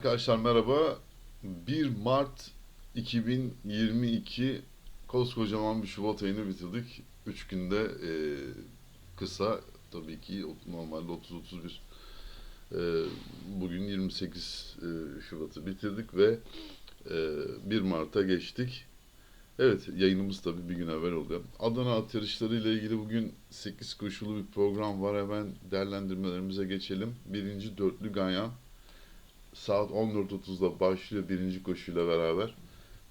Arkadaşlar merhaba. 1 Mart 2022 koskocaman bir Şubat ayını bitirdik. 3 günde e, kısa tabii ki normalde 30-31 e, bugün 28 e, Şubat'ı bitirdik ve e, 1 Mart'a geçtik. Evet yayınımız tabii bir gün evvel oluyor. Adana at yarışları ile ilgili bugün 8 koşulu bir program var. Hemen değerlendirmelerimize geçelim. Birinci dörtlü Ganyan saat 14.30'da başlıyor birinci koşuyla beraber.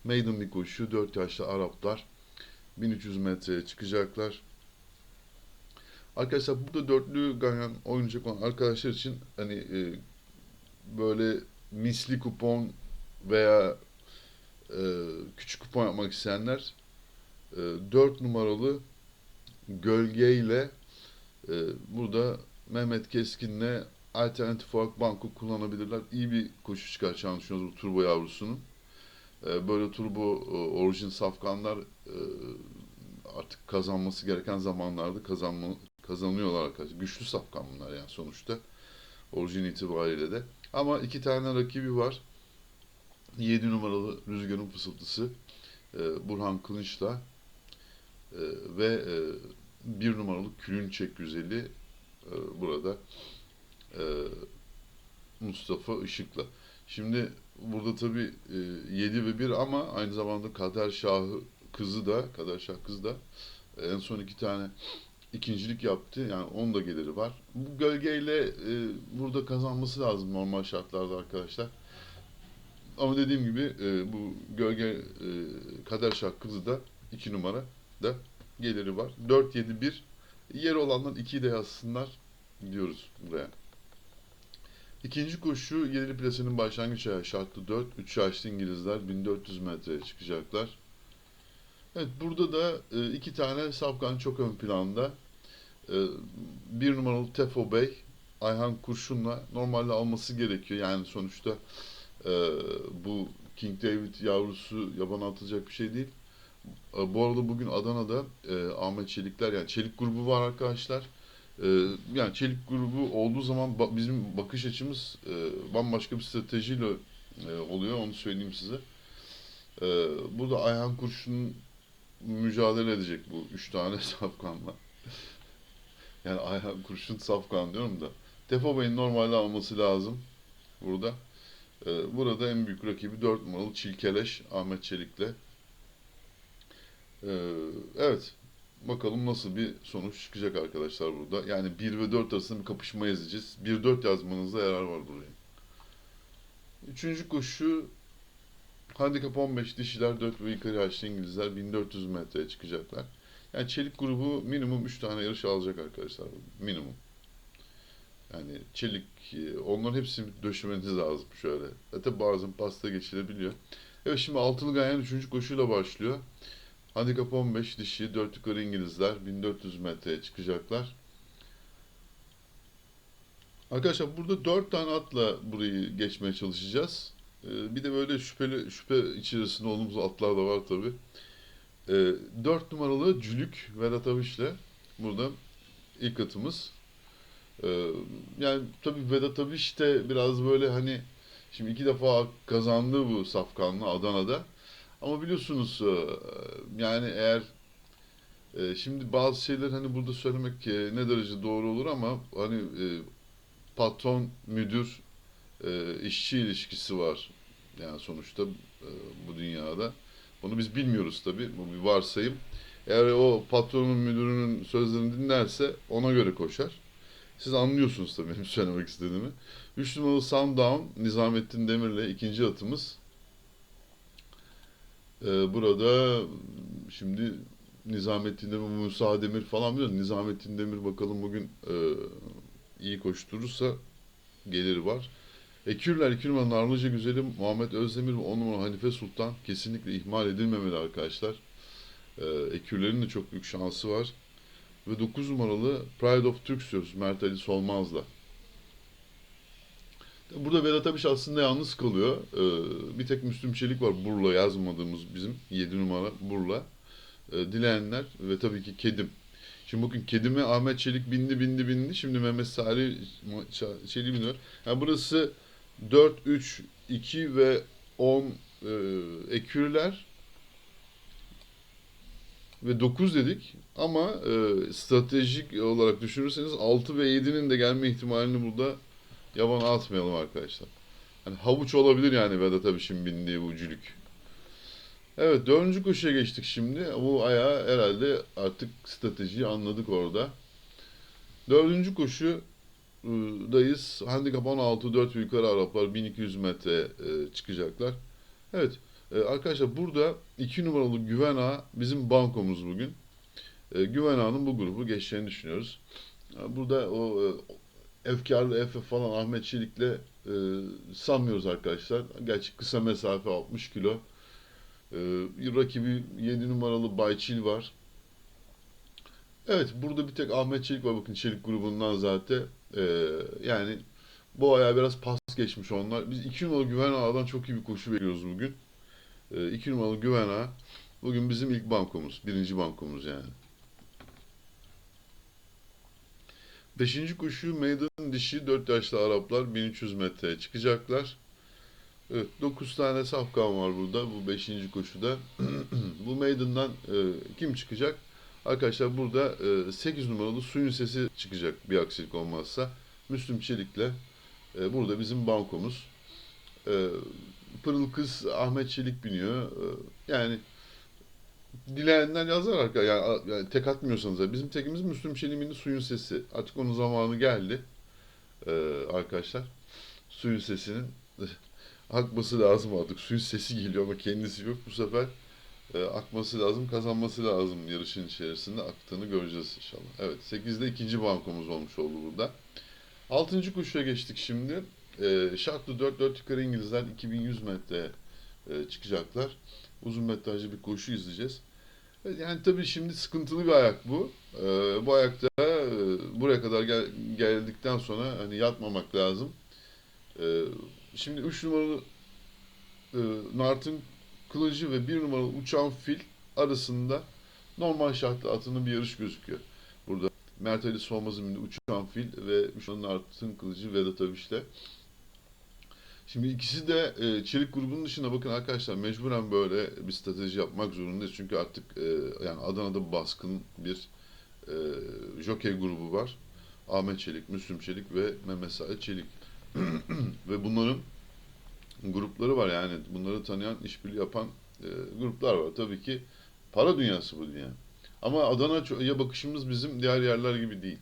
Maiden bir koşu. 4 yaşlı Araplar 1300 metreye çıkacaklar. Arkadaşlar burada dörtlü ganyan oynayacak olan arkadaşlar için hani e, böyle misli kupon veya e, küçük kupon yapmak isteyenler e, 4 numaralı gölgeyle e, burada Mehmet Keskin'le alternatif olarak banko kullanabilirler. İyi bir koşu çıkaracağını düşünüyoruz bu turbo yavrusunun. Ee, böyle turbo e, orijin safkanlar e, artık kazanması gereken zamanlarda kazanma, kazanıyorlar arkadaşlar. Güçlü safkan bunlar yani sonuçta. Orijin itibariyle de. Ama iki tane rakibi var. 7 numaralı Rüzgar'ın fısıltısı e, Burhan Kılınç'la e, ve e, 1 numaralı Külün Çek Güzeli e, burada e, Mustafa Işık'la. Şimdi burada tabi e, 7 ve 1 ama aynı zamanda Kader Şahı kızı da Kader Şah kızı da e, en son iki tane ikincilik yaptı. Yani onun da geliri var. Bu gölgeyle e, burada kazanması lazım normal şartlarda arkadaşlar. Ama dediğim gibi bu gölge Kader Şah kızı da 2 numara da geliri var. 4 7 1 yeri olanlar 2'yi de yazsınlar diyoruz buraya. İkinci koşu Yedili Plasa'nın başlangıç ayağı şartlı 4. 3 yaşlı İngilizler 1400 metreye çıkacaklar. Evet burada da e, iki tane safkan çok ön planda. E, bir numaralı Tefo Bey Ayhan Kurşun'la normalde alması gerekiyor. Yani sonuçta e, bu King David yavrusu yabana atılacak bir şey değil. E, bu arada bugün Adana'da e, Ahmet Çelikler yani Çelik grubu var arkadaşlar. Ee, yani çelik grubu olduğu zaman ba- bizim bakış açımız e, bambaşka bir stratejiyle e, oluyor onu söyleyeyim size. Ee, burada Ayhan Kurşun mücadele edecek bu üç tane safkanla. Yani Ayhan Kurşun safkan diyorum da. Tefo Bey'in normalde alması lazım burada. Ee, burada en büyük rakibi 4 numaralı Çilkeleş Ahmet Çelik'le. Ee, evet. Bakalım nasıl bir sonuç çıkacak arkadaşlar burada. Yani 1 ve 4 arasında bir kapışma yazacağız. 1-4 yazmanızda yarar var buraya. Üçüncü koşu Handikap 15 dişiler 4 ve yukarı yaşlı İngilizler 1400 metreye çıkacaklar. Yani çelik grubu minimum 3 tane yarış alacak arkadaşlar. Minimum. Yani çelik e, onların hepsini döşemeniz lazım şöyle. Zaten bazen pasta geçilebiliyor. Evet şimdi altılı ganyan 3. koşuyla başlıyor. Handikap 15 dişi 4 yukarı İngilizler 1400 metreye çıkacaklar. Arkadaşlar burada 4 tane atla burayı geçmeye çalışacağız. Ee, bir de böyle şüpheli şüphe içerisinde olduğumuz atlar da var tabi. Ee, 4 numaralı Cülük Vedat Aviş'le burada ilk atımız. Ee, yani tabi Vedat Aviş de biraz böyle hani şimdi iki defa kazandı bu safkanlı Adana'da. Ama biliyorsunuz e, yani eğer e, şimdi bazı şeyler hani burada söylemek e, ne derece doğru olur ama hani e, patron müdür işçi ilişkisi var yani sonuçta bu dünyada. Bunu biz bilmiyoruz tabii. Bu bir varsayım. Eğer o patronun müdürünün sözlerini dinlerse ona göre koşar. Siz anlıyorsunuz tabii benim söylemek istediğimi. 3 numaralı Sundown Nizamettin Demir'le ikinci atımız. Ee, burada şimdi Nizamettin Demir, Musa Demir falan biliyor. Nizamettin Demir bakalım bugün e, iyi koşturursa geliri var. Ekürler, numara Narlıca Güzeli, Muhammed Özdemir ve on numara Hanife Sultan kesinlikle ihmal edilmemeli arkadaşlar. Ee, Ekürlerin de çok büyük şansı var. Ve 9 numaralı Pride of Turks diyoruz Mert Ali Solmaz'la. Burada Vedat Abiş aslında yalnız kalıyor. Ee, bir tek Müslüm Çelik var Burla yazmadığımız bizim 7 numara Burla. Ee, dileyenler ve tabii ki Kedim. Şimdi bugün Kedim'e Ahmet Çelik bindi bindi bindi. Şimdi Mehmet Sari Çelik biniyor. Yani burası 4, 3, 2 ve 10 e, ekürler ve 9 dedik ama e, stratejik olarak düşünürseniz 6 ve 7'nin de gelme ihtimalini burada yabana atmayalım arkadaşlar. Hani havuç olabilir yani Vedat Abiş'in bindiği bu cülük. Evet dördüncü koşuya geçtik şimdi. Bu ayağı herhalde artık stratejiyi anladık orada. Dördüncü koşu dayız. Handikap 16, 4 yukarı Araplar 1200 metre e, çıkacaklar. Evet e, arkadaşlar burada 2 numaralı Güven Ağa bizim bankomuz bugün. E, Güven Ağa'nın bu grubu geçeceğini düşünüyoruz. Burada o e, efkarlı Efe falan Ahmet Çelik'le e, sanmıyoruz arkadaşlar. Gerçi kısa mesafe 60 kilo. E, rakibi 7 numaralı Bayçil var. Evet burada bir tek Ahmet Çelik var bakın Çelik grubundan zaten. E, yani bu ayağa biraz pas geçmiş onlar. Biz 2 numaralı Güven Ağa'dan çok iyi bir koşu bekliyoruz bugün. 2 numaralı Güven Ağa bugün bizim ilk bankomuz. Birinci bankomuz yani. Beşinci koşu meydan dişi 4 yaşlı Araplar 1300 metreye çıkacaklar. Evet, 9 tane safkan var burada bu 5. koşuda. bu meydandan e, kim çıkacak? Arkadaşlar burada e, 8 numaralı suyun sesi çıkacak bir aksilik olmazsa. Müslüm Çelik'le e, burada bizim bankomuz. E, Pırıl kız Ahmet Çelik biniyor. E, yani dileyenler yazar arkadaşlar. Yani, yani tek atmıyorsanız da. Bizim tekimiz Müslüm bindiği suyun sesi. Artık onun zamanı geldi. E, arkadaşlar. Suyun sesinin akması lazım artık. Suyun sesi geliyor ama kendisi yok. Bu sefer e, akması lazım, kazanması lazım yarışın içerisinde. Aktığını göreceğiz inşallah. Evet, 8'de ikinci bankomuz olmuş oldu burada. 6. koşuya geçtik şimdi. E, şartlı 4-4 yukarı İngilizler 2100 metre e, çıkacaklar. Uzun metrajlı bir koşu izleyeceğiz. Yani tabii şimdi sıkıntılı bir ayak bu. E, bu ayakta e, buraya kadar gel, geldikten sonra hani yatmamak lazım. E, şimdi 3 numaralı e, Nart'ın kılıcı ve 1 numaralı uçan fil arasında normal şartlı atının bir yarış gözüküyor. Burada Mert Ali Solmaz'ın uçan fil ve 3 numaralı Nart'ın kılıcı Vedat Aviş'te. Şimdi ikisi de e, çelik grubunun dışında bakın arkadaşlar mecburen böyle bir strateji yapmak zorundayız. Çünkü artık e, yani Adana'da baskın bir e, jockey grubu var. Ahmet Çelik, Müslüm Çelik ve Mehmet Said Çelik. ve bunların grupları var yani bunları tanıyan, işbirliği yapan e, gruplar var. Tabii ki para dünyası bu dünya. Ama Adana'ya bakışımız bizim diğer yerler gibi değil.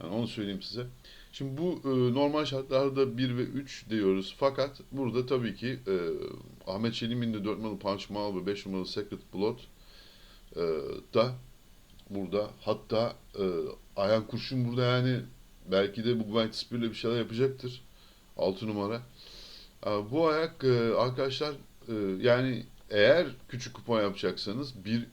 Yani onu söyleyeyim size. Şimdi bu e, normal şartlarda 1 ve 3 diyoruz. Fakat burada tabii ki e, Ahmet Çelik'in de 4 numaralı Punch Mal ve 5 numaralı Secret Blood e, da burada hatta e, Ayhan Kurşun burada yani belki de bu Güvenlik Spir'le bir şeyler yapacaktır. 6 numara. E, bu ayak e, arkadaşlar e, yani eğer küçük kupon yapacaksanız 1-3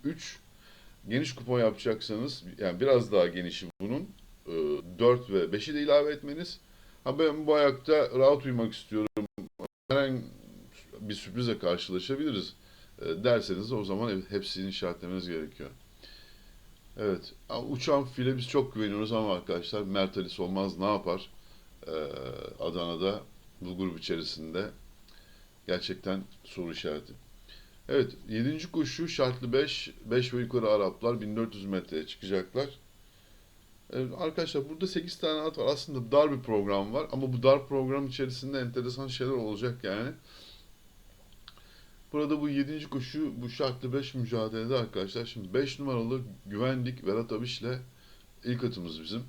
geniş kupon yapacaksanız yani biraz daha genişi bunun 4 ve 5'i de ilave etmeniz. Ha ben bu ayakta rahat uyumak istiyorum. Herhangi bir sürprize karşılaşabiliriz e, derseniz o zaman hepsini işaretlemeniz gerekiyor. Evet. Uçan file biz çok güveniyoruz ama arkadaşlar Mert Ali Solmaz ne yapar? Ee, Adana'da bu grup içerisinde gerçekten soru işareti. Evet. 7. koşu şartlı 5. 5 ve yukarı Araplar 1400 metreye çıkacaklar. Arkadaşlar burada 8 tane at var. Aslında dar bir program var ama bu dar program içerisinde enteresan şeyler olacak yani. Burada bu 7. koşu bu şartlı 5 mücadelede arkadaşlar. Şimdi 5 numaralı güvenlik Vedat Abiş'le ilk atımız bizim.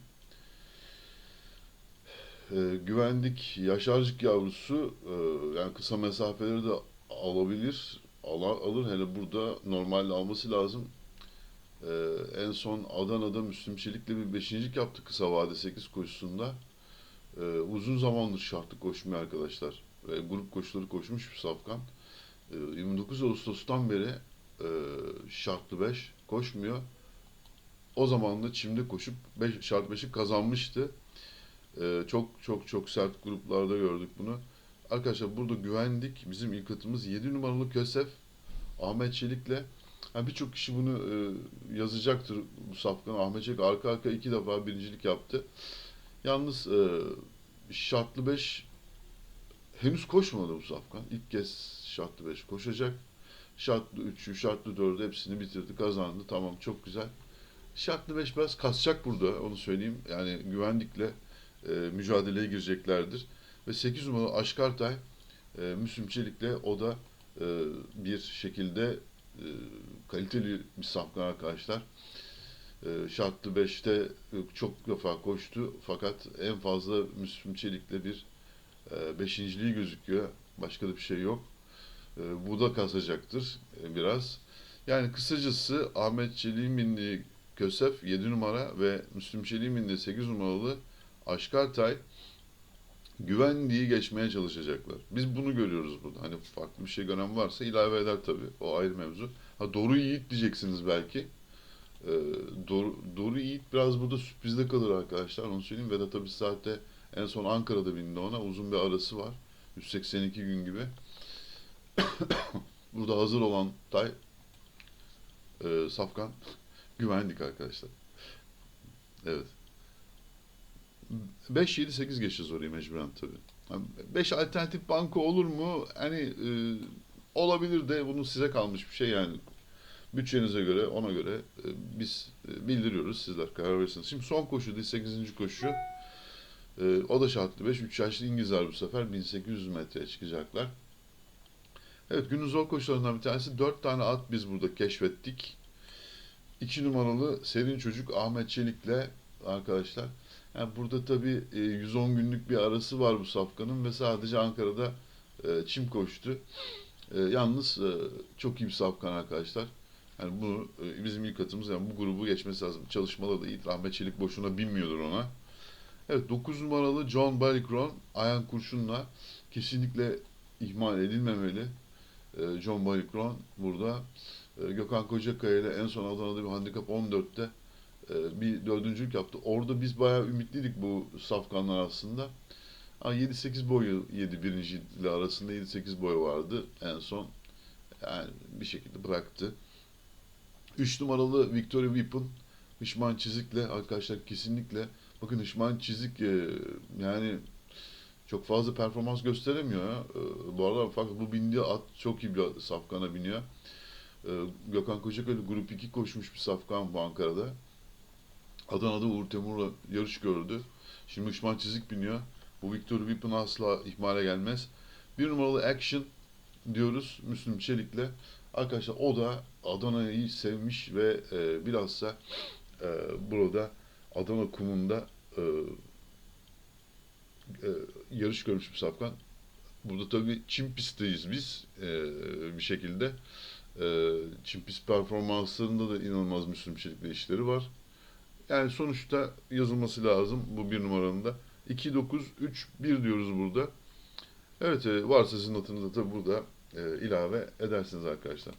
Ee, güvenlik yaşarcık yavrusu e, yani kısa mesafeleri de alabilir. Ala, alır hele burada normalde alması lazım. Ee, en son Adana'da Müslüm Çelik'le bir beşincilik yaptı kısa vade 8 koşusunda. Ee, uzun zamandır şartlı koşmuyor arkadaşlar. Ve grup koşuları koşmuş bir safkan. Ee, 29 Ağustos'tan beri e, şartlı 5 koşmuyor. O zaman da çimde koşup beş, şart 5'i kazanmıştı. Ee, çok çok çok sert gruplarda gördük bunu. Arkadaşlar burada güvendik. Bizim ilk atımız 7 numaralı Kösef. Ahmet Çelik'le yani Birçok kişi bunu e, yazacaktır bu safkan. Ahmet Çelik arka arka iki defa birincilik yaptı. Yalnız e, şartlı 5 henüz koşmadı bu Safkan. İlk kez şartlı 5 koşacak. Şartlı 3'ü, şartlı 4'ü hepsini bitirdi, kazandı. Tamam çok güzel. Şartlı 5 biraz kasacak burada onu söyleyeyim. Yani güvenlikle e, mücadeleye gireceklerdir. Ve 8 numaralı Aşkartay e, Müslüm Çelik'le o da e, bir şekilde e, kaliteli bir safkan arkadaşlar. E, şartlı 5'te çok defa koştu fakat en fazla Müslüm Çelik'le bir e, beşinciliği gözüküyor. Başka da bir şey yok. E, bu da kazacaktır e, biraz. Yani kısacası Ahmet Çelik'in bindiği Kösef 7 numara ve Müslüm Çelik'in bindiği 8 numaralı Aşkartay güvenliği geçmeye çalışacaklar. Biz bunu görüyoruz burada. Hani farklı bir şey gören varsa ilave eder tabii. O ayrı mevzu. Ha Doru Yiğit diyeceksiniz belki. Ee, Doru, Doru Yiğit biraz burada sürprizde kalır arkadaşlar. Onu söyleyeyim. Vedat abi saatte en son Ankara'da bindi ona. Uzun bir arası var. 182 gün gibi. burada hazır olan Tay e, Safkan güvenlik arkadaşlar. Evet. 5 7 8 geçeceğiz oraya mecburen tabii. 5 alternatif banko olur mu? Hani e, olabilir de bunu size kalmış bir şey yani. Bütçenize göre, ona göre e, biz e, bildiriyoruz. Sizler karar verirsiniz. Şimdi son koşu değil, 8. koşu. E, o da şartlı 5. 3 yaşlı İngilizler bu sefer 1800 metreye çıkacaklar. Evet, günün zor koşularından bir tanesi. 4 tane at biz burada keşfettik. 2 numaralı Serin Çocuk Ahmet Çelik'le arkadaşlar. Yani burada tabii e, 110 günlük bir arası var bu safkanın ve sadece Ankara'da e, çim koştu. E, yalnız e, çok iyi bir safkan arkadaşlar. Yani bunu e, bizim ilk atımız yani bu grubu geçmesi lazım. Çalışmaları da iyi. Ahmet Çelik boşuna binmiyordur ona. Evet 9 numaralı John Balikron Ayan Kurşun'la kesinlikle ihmal edilmemeli. E, John Balikron burada e, Gökhan Kocakaya ile en son Adana'da bir handikap 14'te e, bir dördüncülük yaptı. Orada biz bayağı ümitliydik bu safkanlar aslında. Ama 7-8 boyu yedi birinci ile arasında 7-8 boy vardı en son. Yani bir şekilde bıraktı. 3 numaralı Victoria Weapon Hışman Çizik'le arkadaşlar kesinlikle bakın Hışman Çizik e, yani çok fazla performans gösteremiyor. ya. E, bu arada fakat bu bindiği at çok iyi bir safkana biniyor. E, Gökhan Kocakaya grup 2 koşmuş bir safkan bu Ankara'da. Adana'da Uğur Temur'la yarış gördü. Şimdi Hışman Çizik biniyor. Bu Victor Weapon asla ihmale gelmez. Bir numaralı Action diyoruz Müslüm Çelik'le. Arkadaşlar o da Adana'yı sevmiş ve e, bilhassa e, burada Adana kumunda e, e, yarış görmüş bir safkan. Burada tabii çim pistteyiz biz e, bir şekilde. E, çim pist performanslarında da inanılmaz Müslüm Çelik'le işleri var. Yani sonuçta yazılması lazım bu bir numaranın da. 2, 9, 3, 1 diyoruz burada. Evet e, varsa sizin adınıza da burada e, ilave edersiniz arkadaşlar.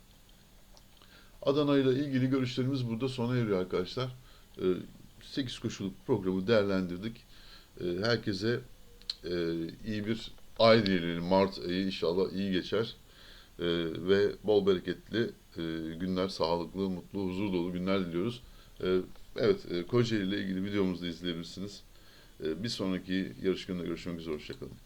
Adana ile ilgili görüşlerimiz burada sona eriyor arkadaşlar. E, 8 koşuluk programı değerlendirdik. E, herkese e, iyi bir ay diyelim. Mart ayı inşallah iyi geçer. E, ve bol bereketli e, günler, sağlıklı, mutlu, huzur dolu günler diliyoruz. E, evet, e, Kocaeli ile ilgili videomuzu da izleyebilirsiniz. E, bir sonraki yarış gününde görüşmek üzere. Hoşçakalın.